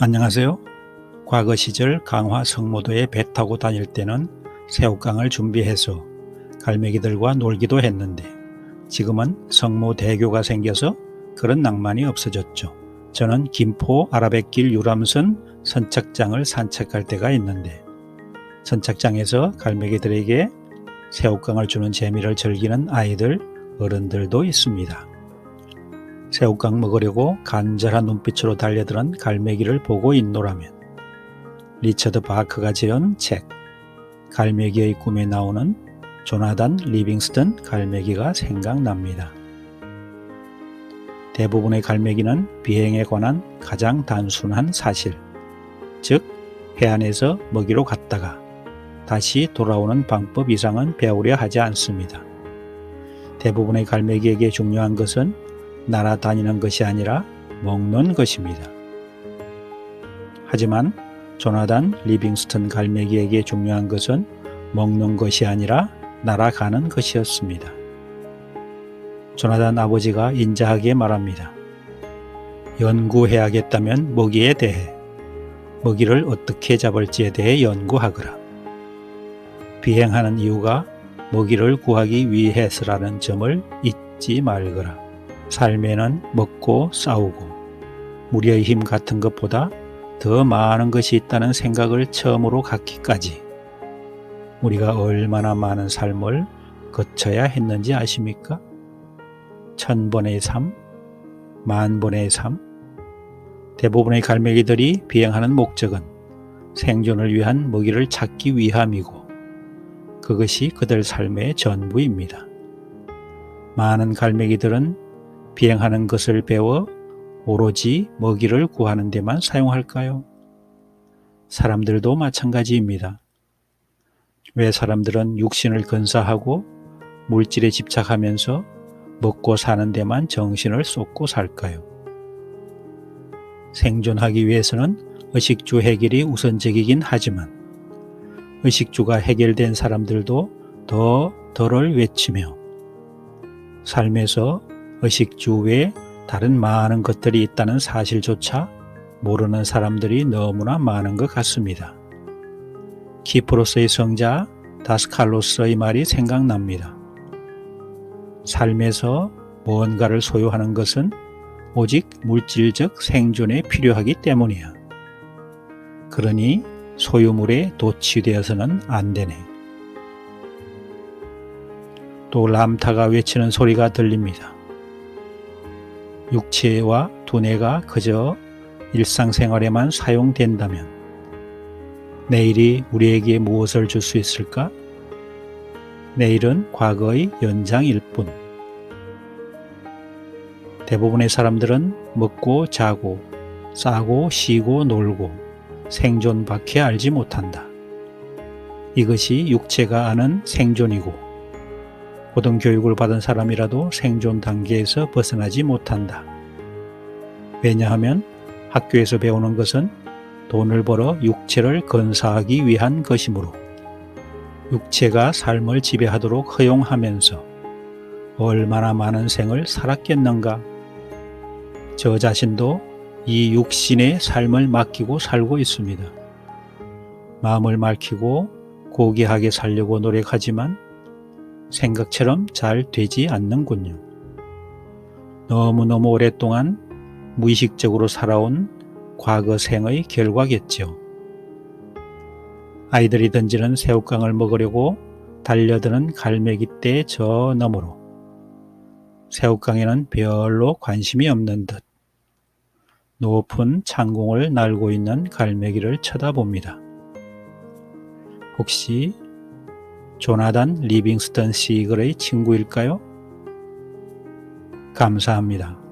안녕하세요. 과거 시절 강화 성모도에 배 타고 다닐 때는 새우깡을 준비해서 갈매기들과 놀기도 했는데 지금은 성모대교가 생겨서 그런 낭만이 없어졌죠. 저는 김포 아라뱃길 유람선 선착장을 산책할 때가 있는데 선착장에서 갈매기들에게 새우깡을 주는 재미를 즐기는 아이들, 어른들도 있습니다. 새우깡 먹으려고 간절한 눈빛으로 달려드는 갈매기를 보고 있노라면 리처드 바크가 지은 책 갈매기의 꿈에 나오는 조나단 리빙스턴 갈매기가 생각납니다. 대부분의 갈매기는 비행에 관한 가장 단순한 사실, 즉 해안에서 먹이로 갔다가 다시 돌아오는 방법 이상은 배우려 하지 않습니다. 대부분의 갈매기에게 중요한 것은 날아다니는 것이 아니라 먹는 것입니다. 하지만 조나단 리빙스턴 갈매기에게 중요한 것은 먹는 것이 아니라 날아가는 것이었습니다. 조나단 아버지가 인자하게 말합니다. 연구해야겠다면 먹이에 대해, 먹이를 어떻게 잡을지에 대해 연구하거라. 비행하는 이유가 먹이를 구하기 위해서라는 점을 잊지 말거라. 삶에는 먹고 싸우고 무리의 힘 같은 것보다 더 많은 것이 있다는 생각을 처음으로 갖기까지 우리가 얼마나 많은 삶을 거쳐야 했는지 아십니까? 천 번의 삶, 만 번의 삶. 대부분의 갈매기들이 비행하는 목적은 생존을 위한 먹이를 찾기 위함이고 그것이 그들 삶의 전부입니다. 많은 갈매기들은 비행하는 것을 배워 오로지 먹이를 구하는 데만 사용할까요? 사람들도 마찬가지입니다. 왜 사람들은 육신을 건사하고 물질에 집착하면서 먹고 사는 데만 정신을 쏟고 살까요? 생존하기 위해서는 의식주 해결이 우선적이긴 하지만 의식주가 해결된 사람들도 더 덜을 외치며 삶에서 의식주 외에 다른 많은 것들이 있다는 사실조차 모르는 사람들이 너무나 많은 것 같습니다. 키프로스의 성자 다스칼로스의 말이 생각납니다. 삶에서 무언가를 소유하는 것은 오직 물질적 생존에 필요하기 때문이야. 그러니 소유물에 도취되어서는 안 되네. 또 람타가 외치는 소리가 들립니다. 육체와 두뇌가 그저 일상생활에만 사용된다면 내일이 우리에게 무엇을 줄 수 있을까? 내일은 과거의 연장일 뿐. 대부분의 사람들은 먹고 자고 싸고 쉬고 놀고 생존밖에 알지 못한다. 이것이 육체가 아는 생존이고 고등 교육을 받은 사람이라도 생존 단계에서 벗어나지 못한다. 왜냐하면 학교에서 배우는 것은 돈을 벌어 육체를 건사하기 위한 것이므로 육체가 삶을 지배하도록 허용하면서 얼마나 많은 생을 살았겠는가. 저 자신도 이 육신의 삶을 맡기고 살고 있습니다. 마음을 밝히고 고귀하게 살려고 노력하지만 생각처럼 잘 되지 않는군요. 너무너무 오랫동안 무의식적으로 살아온 과거 생의 결과겠죠. 아이들이 던지는 새우깡을 먹으려고 달려드는 갈매기 떼 저 너머로 새우깡에는 별로 관심이 없는 듯 높은 창공을 날고 있는 갈매기를 쳐다봅니다. 혹시 조나단 리빙스턴 시글의 친구일까요? 감사합니다.